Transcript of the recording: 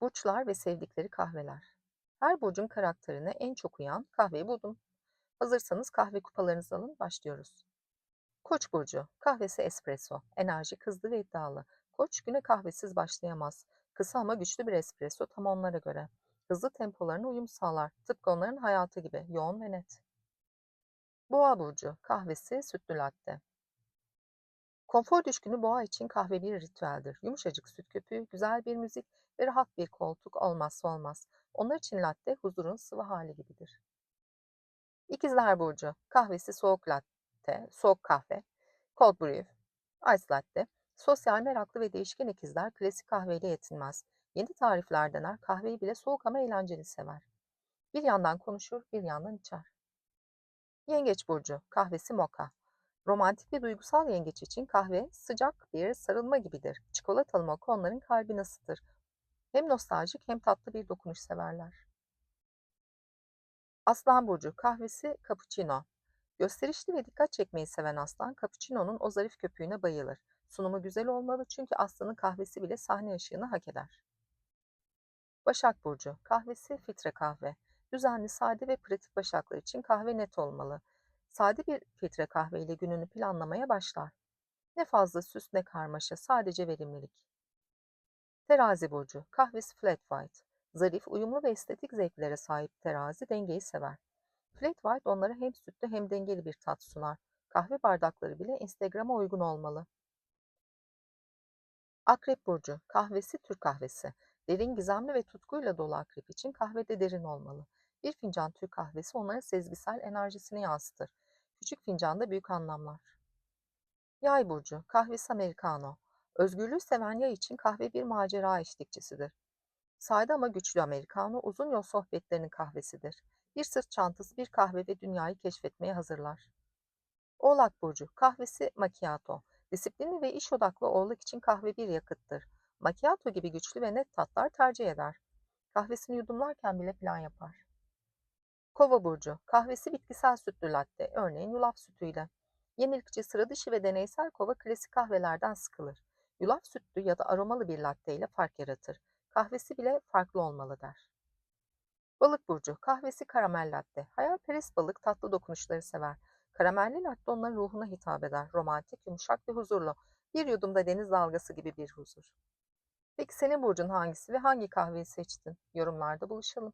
Burçlar ve sevdikleri kahveler. Her burcun karakterine en çok uyan kahveyi buldum. Hazırsanız kahve kupalarınızı alın, başlıyoruz. Koç burcu, kahvesi espresso, enerji hızlı ve iddialı. Koç güne kahvesiz başlayamaz. Kısa ama güçlü bir espresso tam onlara göre. Hızlı tempolarına uyum sağlar. Tıpkı onların hayatı gibi, yoğun ve net. Boğa burcu, kahvesi sütlü latte. Konfor düşkünü boğa için kahve bir ritüeldir. Yumuşacık süt köpüğü, güzel bir müzik ve rahat bir koltuk olmazsa olmaz. Onlar için latte huzurun sıvı hali gibidir. İkizler Burcu, kahvesi soğuk latte, soğuk kahve, cold brew, ice latte. Sosyal meraklı ve değişken ikizler klasik kahveyle yetinmez. Yeni tarifler dener, kahveyi bile soğuk ama eğlenceli sever. Bir yandan konuşur, bir yandan içer. Yengeç Burcu, kahvesi moka. Romantik ve duygusal yengeç için kahve sıcak bir sarılma gibidir. Çikolatalı moka onların kalbini ısıtır. Hem nostaljik hem tatlı bir dokunuş severler. Aslan Burcu kahvesi cappuccino. Gösterişli ve dikkat çekmeyi seven aslan, cappuccino'nun o zarif köpüğüne bayılır. Sunumu güzel olmalı çünkü aslanın kahvesi bile sahne ışığını hak eder. Başak Burcu kahvesi filtre kahve. Düzenli, sade ve pratik başaklar için kahve net olmalı. Sade bir filtre kahve ile gününü planlamaya başlar. Ne fazla süs ne karmaşa, sadece verimlilik. Terazi burcu, kahvesi flat white. Zarif, uyumlu ve estetik zevklere sahip terazi dengeyi sever. Flat white onlara hem sütlü hem dengeli bir tat sunar. Kahve bardakları bile Instagram'a uygun olmalı. Akrep burcu, kahvesi Türk kahvesi. Derin, gizemli ve tutkuyla dolu akrep için kahvede derin olmalı. Bir fincan Türk kahvesi onların sezgisel enerjisini yansıtır. Küçük fincanda büyük anlamlar. Yay burcu, kahvesi americano. Özgürlüğü seven yay için kahve bir macera eşlikçisidir. Sade ama güçlü americano uzun yol sohbetlerinin kahvesidir. Bir sırt çantası bir kahve ve dünyayı keşfetmeye hazırlar. Oğlak burcu, kahvesi macchiato. Disiplinli ve iş odaklı oğlak için kahve bir yakıttır. Macchiato gibi güçlü ve net tatlar tercih eder. Kahvesini yudumlarken bile plan yapar. Kova burcu, kahvesi bitkisel sütlü latte, örneğin yulaf sütüyle. Yenilikçi, sıra dışı ve deneysel kova klasik kahvelerden sıkılır. Yulaf sütlü ya da aromalı bir latte ile fark yaratır. Kahvesi bile farklı olmalı der. Balık burcu, kahvesi karamel latte. Hayalperest balık tatlı dokunuşları sever. Karamelli latte onların ruhuna hitap eder. Romantik, yumuşak ve huzurlu. Bir yudumda deniz dalgası gibi bir huzur. Peki senin burcun hangisi ve hangi kahveyi seçtin? Yorumlarda buluşalım.